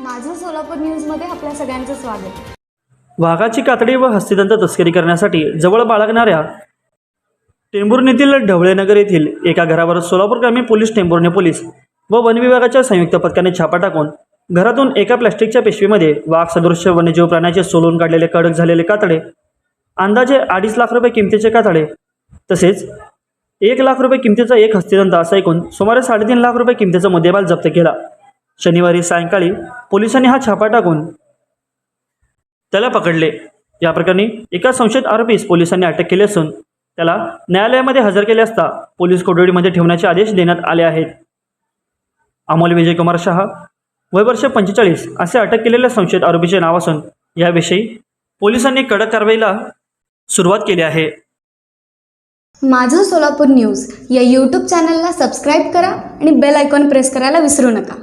माझं सोलापूर न्यूजमध्ये आपल्या सगळ्यांचं स्वागत. वाघाची कातडी व हस्तिदंत तस्करी करण्यासाठी जवळ बाळगणाऱ्या टेंभुर्णीतील ढवळेनगर येथील एका घरावर सोलापूर ग्रामीण पोलीस टेंभुर्णे पोलीस व वन विभागाच्या संयुक्त पथकाने छापा टाकून घरातून एका प्लॅस्टिकच्या पिशवीमध्ये वाघ सदृश्य वन्यजीव प्राण्याचे सोलून काढलेले कडक झालेले कातडे अंदाजे अडीच लाख रुपये किमतीचे कातडे तसेच एक लाख रुपये किमतीचा एक हस्तिदंत असा ऐकून सुमारे साडेतीन लाख रुपये किमतीचा मुद्देमाल जप्त केला. शनिवारी सायंकाळी पोलिसांनी हा छापा टाकून त्याला पकडले. या प्रकरणी एका संशयित आरोपीस पोलिसांनी अटक केली असून त्याला न्यायालयामध्ये हजर केले असता पोलीस कोठडीमध्ये ठेवण्याचे आदेश देण्यात आले आहेत. अमोल विजयकुमार शहा वय वर्ष पंचेचाळीस असे अटक केलेल्या संशयित आरोपीचे नाव असून याविषयी पोलिसांनी कडक कारवाईला सुरुवात केली आहे. माझं सोलापूर न्यूज या यूट्यूब चॅनलला सबस्क्राईब करा आणि बेल आयकॉन प्रेस करायला विसरू नका.